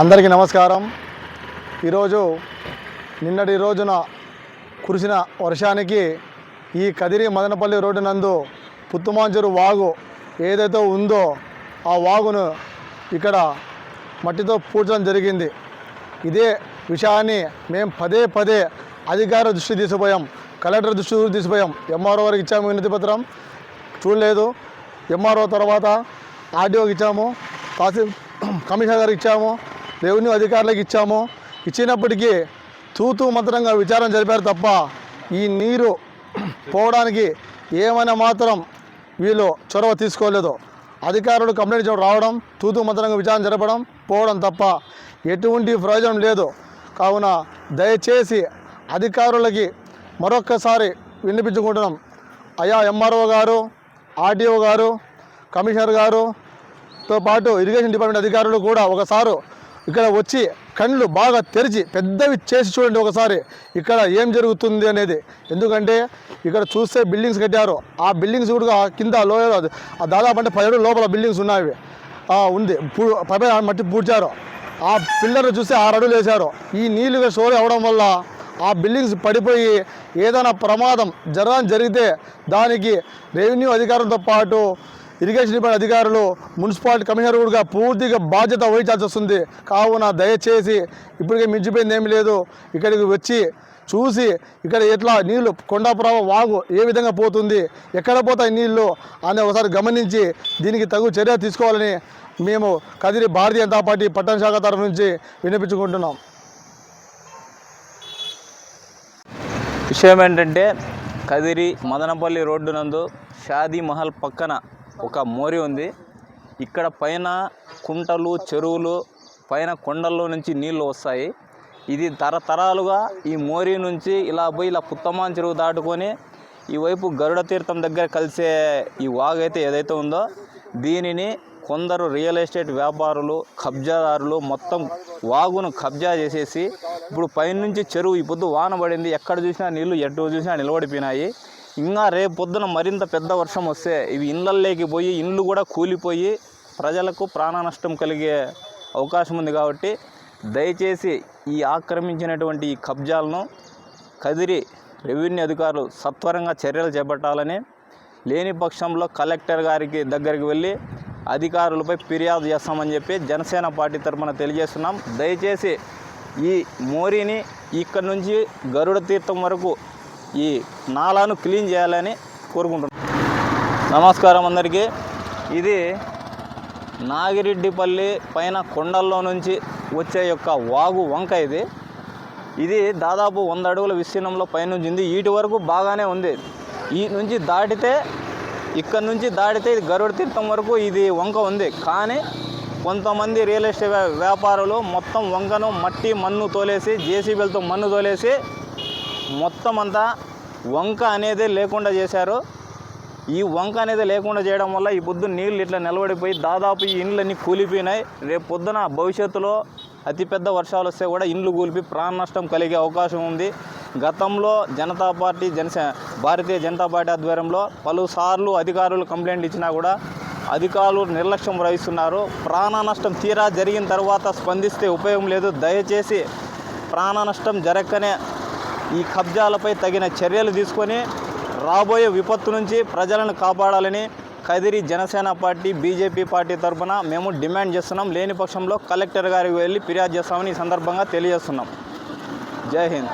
అందరికీ నమస్కారం. ఈరోజు నిన్నటి రోజున కురిసిన వర్షానికి ఈ కదిరి మదనపల్లి రోడ్డు నందు పుత్తుమాంజరు వాగు ఏదైతే ఉందో ఆ వాగును ఇక్కడ మట్టితో పూడ్చడం జరిగింది. ఇదే విషయాన్ని మేము పదే పదే అధికార దృష్టి తీసుకుపోయాం కలెక్టర్ దృష్టి తీసిపోయాం. ఎంఆర్ఓ వారికి ఇచ్చాము వినతి పత్రం. చూడలేదు. ఎంఆర్ఓ తర్వాత ఆర్డీఓకి ఇచ్చాము. తహసీల్ కమిషనర్ గారికి ఇచ్చాము. రెవెన్యూ అధికారులకు ఇచ్చాము. ఇచ్చినప్పటికీ తూతూ మంత్రంగా విచారణ జరిపారు తప్ప ఈ నీరు పోవడానికి ఏమైనా మాత్రం వీళ్ళు చొరవ తీసుకోలేదు. అధికారులు కంప్లైంట్ చేయడం రావడం తూతూ మంత్రంగా విచారణ జరపడం పోవడం తప్ప ఎటువంటి ప్రయోజనం లేదు. కావున దయచేసి అధికారులకి మరొక్కసారి వినిపించుకుంటున్నాం. అయా ఎంఆర్ఓ గారు ఆర్డీఓ గారు కమిషనర్ గారుతో పాటు ఇరిగేషన్ డిపార్ట్మెంట్ అధికారులు కూడా ఒకసారి ఇక్కడ వచ్చి కళ్ళు బాగా తెరిచి పెద్దవి చేసి చూడండి ఒకసారి. ఇక్కడ ఏం జరుగుతుంది అనేది. ఎందుకంటే ఇక్కడ చూస్తే బిల్డింగ్స్ కట్టారు. ఆ బిల్డింగ్స్ కూడా కింద లోయ ఆ దాదాపు అంటే పదిహేడు లోపల బిల్డింగ్స్ ఉన్నాయి ఉంది. పూ- పై మట్టి పూడ్చారు. ఆ పిల్లర్ని చూస్తే ఆరు అడుగులు వేశారు. ఈ నీళ్ళుగా స్టోర్ అవ్వడం వల్ల ఆ బిల్డింగ్స్ పడిపోయి ఏదైనా ప్రమాదం జరగడం జరిగితే దానికి రెవెన్యూ అధికారంతో పాటు ఇరిగేషన్ డిపార్ట్మెంట్ అధికారులు మున్సిపాలిటీ కమిషనర్ కూడా పూర్తిగా బాధ్యత వహించాల్సి వస్తుంది. కావున దయచేసి ఇప్పటికే మించిపోయింది ఏమీ లేదు. ఇక్కడికి వచ్చి చూసి ఇక్కడ ఎట్లా నీళ్ళు కొండాపురావ వాగు ఏ విధంగా పోతుంది ఎక్కడ పోతాయి నీళ్ళు అని ఒకసారి గమనించి దీనికి తగు చర్య తీసుకోవాలని మేము కదిరి భారతీయ జనతా పార్టీ పట్టణ శాఖ తరఫు నుంచి వినిపించుకుంటున్నాం విషయం ఏంటంటే కదిరి మదనపల్లి రోడ్డు నందు షాదీ మహల్ పక్కన ఒక మోరి ఉంది. ఇక్కడ పైన కుంటలు చెరువులు పైన కొండల్లో నుంచి నీళ్ళు వస్తాయి. ఇది తరతరాలుగా ఈ మోరి నుంచి ఇలా పోయి ఇలా పుత్తమాన్ చెరువు దాటుకొని ఈ వైపు గరుడ తీర్థం దగ్గర కలిసే ఈ వాగు అయితే ఏదైతే ఉందో దీనిని కొందరు రియల్ ఎస్టేట్ వ్యాపారులు కబ్జాదారులు మొత్తం వాగును కబ్జా చేసేసి ఇప్పుడు పైనుంచి చెరువు ఈ పొద్దు వాన పడింది ఎక్కడ చూసినా నీళ్ళు ఎటు చూసినా నిలబడిపోయినాయి. ఇంకా రేపు పొద్దున మరింత పెద్ద వర్షం వస్తే ఇవి ఇళ్ళల్లోకి పోయి ఇండ్లు కూడా కూలిపోయి ప్రజలకు ప్రాణ నష్టం కలిగే అవకాశం ఉంది కాబట్టి దయచేసి ఈ ఆక్రమించినటువంటి ఈ కబ్జాలను కదిరి రెవెన్యూ అధికారులు సత్వరంగా చర్యలు చేపట్టాలని లేని పక్షంలో కలెక్టర్ గారికి దగ్గరికి వెళ్ళి అధికారులపై ఫిర్యాదు చేస్తామని చెప్పి జనసేన పార్టీ తరఫున తెలియజేస్తున్నాం. దయచేసి ఈ మోరీని ఇక్కడ నుంచి గరుడ తీర్థం వరకు ఈ నాలాను క్లీన్ చేయాలని కోరుకుంటున్నాను నమస్కారం అందరికీ. ఇది నాగిరెడ్డిపల్లి పైన కొండల్లో నుంచి వచ్చే యొక్క వాగు వంక ఇది. ఇది దాదాపు వంద అడుగుల విస్తీర్ణంలో పైనుంచి ఉంది ఇటు వరకు బాగానే ఉంది. ఈ నుంచి దాటితే ఇక్కడ నుంచి దాటితే ఇది గరుడ తీర్థం వరకు ఇది వంక ఉంది. కానీ కొంతమంది రియల్ ఎస్టేట్ వ్యా- వ్యాపారులు మొత్తం వంకను మట్టి మన్ను తోలేసి జేసీబీలతో మన్ను తోలేసి మొత్తం అంతా వంక అనేది లేకుండా చేశారు. ఈ వంక అనేది లేకుండా చేయడం వల్ల ఈ పొద్దు నీళ్ళు ఇట్లా నిలబడిపోయి దాదాపు ఈ ఇండ్లన్నీ కూలిపోయినాయి. రేపు పొద్దున భవిష్యత్తులో అతిపెద్ద వర్షాలు వస్తే కూడా ఇండ్లు కూలిపి ప్రాణ నష్టం కలిగే అవకాశం ఉంది. గతంలో జనతా పార్టీ జనసే భారతీయ జనతా పార్టీ ఆధ్వర్యంలో పలుసార్లు అధికారులు కంప్లైంట్ ఇచ్చినా కూడా అధికారులు నిర్లక్ష్యం వహిస్తున్నారు. ప్రాణ నష్టం తీరా జరిగిన తర్వాత స్పందిస్తే ఉపయోగం లేదు. దయచేసి ప్రాణ నష్టం జరగకనే ఈ కబ్జాలపై తగిన చర్యలు తీసుకొని రాబోయే విపత్తు నుంచి ప్రజలను కాపాడాలని Kadiri Janasena party BJP party తరఫున మేము డిమాండ్ చేస్తున్నాం. లేని పక్షంలో కలెక్టర్ గారికి వెళ్ళి ఫిర్యాదు చేస్తామని ఈ సందర్భంగా తెలియజేస్తున్నాం. జై హింద్.